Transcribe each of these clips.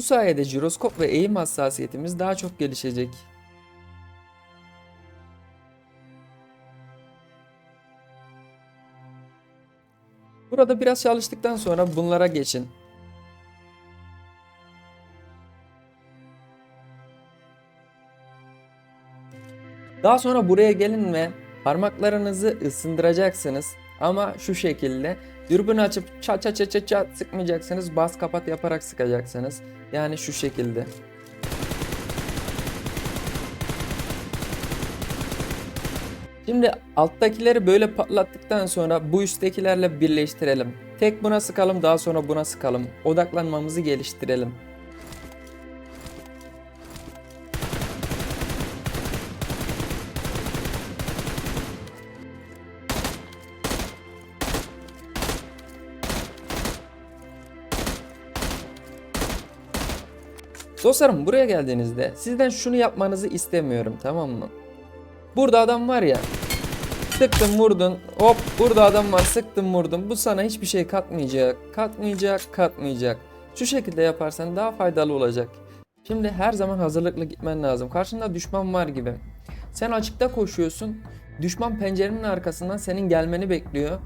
Bu sayede jiroskop ve eğim hassasiyetimiz daha çok gelişecek. Burada biraz çalıştıktan sonra bunlara geçin. Daha sonra buraya gelin ve parmaklarınızı ısındıracaksınız. Ama şu şekilde dürbün açıp çat çat çat çat çat sıkmayacaksınız. Bas kapat yaparak sıkacaksınız. Yani şu şekilde. Şimdi alttakileri böyle patlattıktan sonra bu üsttekilerle birleştirelim. Tek buna sıkalım daha sonra buna sıkalım. Odaklanmamızı geliştirelim. Dostlarım buraya geldiğinizde sizden şunu yapmanızı istemiyorum tamam mı? Burada adam var ya. Sıktın vurdun. Hop burada adam var sıktın vurdun. Bu sana hiçbir şey katmayacak. Katmayacak katmayacak. Şu şekilde yaparsan daha faydalı olacak. Şimdi her zaman hazırlıklı gitmen lazım. Karşında düşman var gibi. Sen açıkta koşuyorsun. Düşman pencerenin arkasından senin gelmeni bekliyor.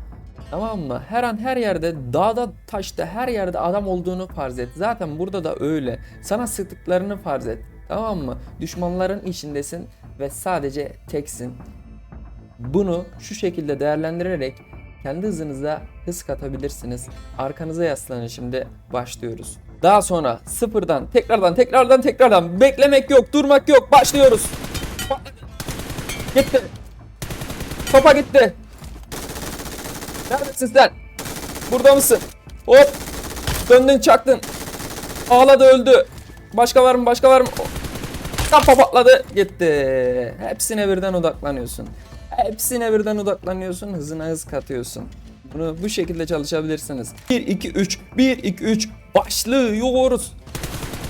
Tamam mı? Her an her yerde dağda taşta her yerde adam olduğunu farz et. Zaten burada da öyle. Sana sıktıklarını farz et. Tamam mı? Düşmanların içindesin ve sadece teksin. Bunu şu şekilde değerlendirerek kendi hızınıza hız katabilirsiniz. Arkanıza yaslanın şimdi başlıyoruz. Daha sonra sıfırdan tekrardan tekrardan tekrardan beklemek yok durmak yok başlıyoruz. Gitti. Topa gitti. Neredesin sen? Burada mısın? Hop. Döndün çaktın. Ağladı öldü. Başka var mı? Başka var mı? Kafa patladı. Gitti. Hepsine birden odaklanıyorsun. Hepsine birden odaklanıyorsun. Hızına hız katıyorsun. Bunu bu şekilde çalışabilirsiniz. 1 2 3 1 2 3 başlıyoruz.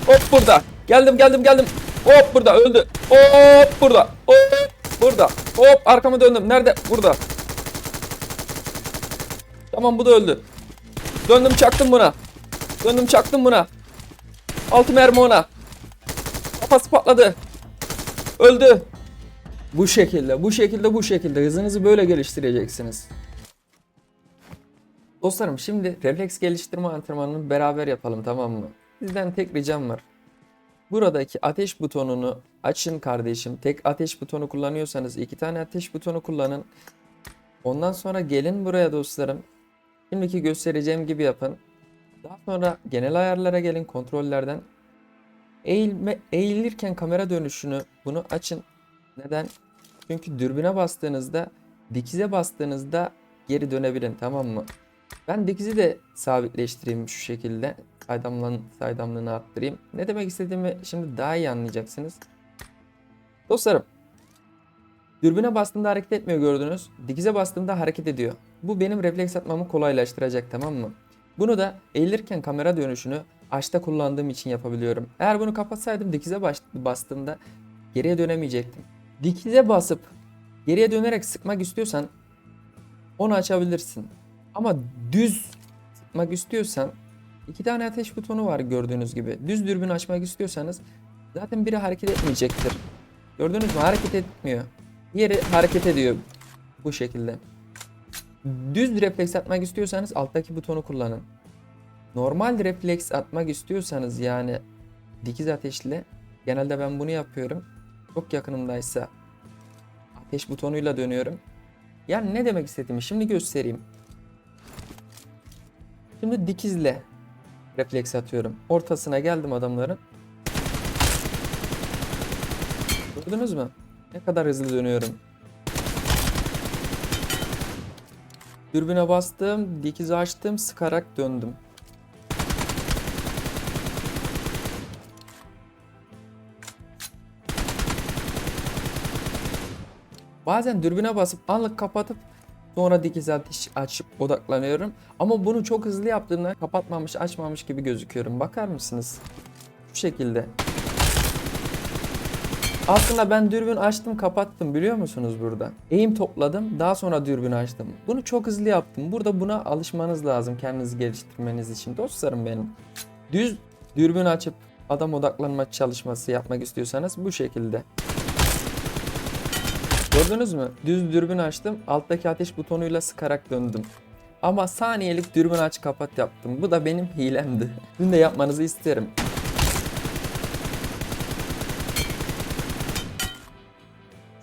Hop burada. Geldim geldim geldim. Hop burada öldü. Hop burada. Hop burada. Hop arkama döndüm. Nerede? Burada. Tamam bu da öldü. Döndüm çaktım buna. Döndüm çaktım buna. Altı mermi ona. Kafası patladı. Öldü. Bu şekilde, bu şekilde, bu şekilde hızınızı böyle geliştireceksiniz. Dostlarım şimdi refleks geliştirme antrenmanını beraber yapalım tamam mı? Sizden tek ricam var. Buradaki ateş butonunu açın kardeşim. Tek ateş butonu kullanıyorsanız iki tane ateş butonu kullanın. Ondan sonra gelin buraya dostlarım. Şimdiki göstereceğim gibi yapın. Daha sonra genel ayarlara gelin kontrollerden. Eğilme, eğilirken kamera dönüşünü bunu açın. Neden? Çünkü dürbüne bastığınızda dikize bastığınızda geri dönebilin tamam mı? Ben dikizi de sabitleştireyim şu şekilde. Saydamlığın, saydamlığını arttırayım. Ne demek istediğimi şimdi daha iyi anlayacaksınız. Dostlarım. Dürbüne bastığımda hareket etmiyor gördünüz. Dikize bastığımda hareket ediyor. Bu benim refleks atmamı kolaylaştıracak tamam mı? Bunu da eğilirken kamera dönüşünü açta kullandığım için yapabiliyorum. Eğer bunu kapatsaydım dikize bastığımda geriye dönemeyecektim. Dikize basıp geriye dönerek sıkmak istiyorsan onu açabilirsin. Ama düz sıkmak istiyorsan iki tane ateş butonu var gördüğünüz gibi. Düz dürbün açmak istiyorsanız zaten biri hareket etmeyecektir. Gördünüz mü? Hareket etmiyor. Diğeri hareket ediyor bu şekilde. Düz refleks atmak istiyorsanız alttaki butonu kullanın. Normal refleks atmak istiyorsanız yani dikiz ateşle genelde ben bunu yapıyorum. Çok yakınımdaysa ateş butonuyla dönüyorum. Yani ne demek istediğimi şimdi göstereyim. Şimdi dikizle refleks atıyorum. Ortasına geldim adamların. Gördünüz mü? Ne kadar hızlı dönüyorum. Dürbüne bastım, dikizi açtım, sıkarak döndüm. Bazen dürbüne basıp anlık kapatıp sonra dikiz ateş açıp odaklanıyorum. Ama bunu çok hızlı yaptığımda kapatmamış açmamış gibi gözüküyorum. Bakar mısınız? Şu şekilde. Aslında ben dürbün açtım kapattım biliyor musunuz burada? Eğim topladım daha sonra dürbün açtım. Bunu çok hızlı yaptım. Burada buna alışmanız lazım kendinizi geliştirmeniz için dostlarım benim. Düz dürbün açıp adam odaklanma çalışması yapmak istiyorsanız bu şekilde. Gördünüz mü? Düz dürbün açtım. Alttaki ateş butonuyla sıkarak döndüm. Ama saniyelik dürbün aç kapat yaptım. Bu da benim hilemdi. Dün de yapmanızı isterim.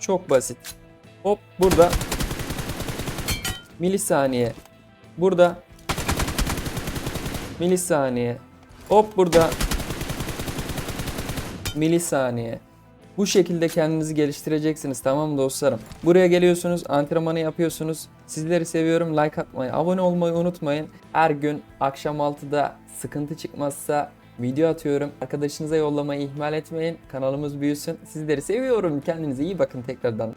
Çok basit. Hop burada. Milisaniye. Burada. Milisaniye. Hop burada. Milisaniye. Bu şekilde kendinizi geliştireceksiniz tamam mı dostlarım? Buraya geliyorsunuz, antrenmanı yapıyorsunuz. Sizleri seviyorum. Like atmayı, abone olmayı unutmayın. Her gün akşam 6'da sıkıntı çıkmazsa video atıyorum. Arkadaşınıza yollamayı ihmal etmeyin. Kanalımız büyüsün. Sizleri seviyorum. Kendinize iyi bakın tekrardan.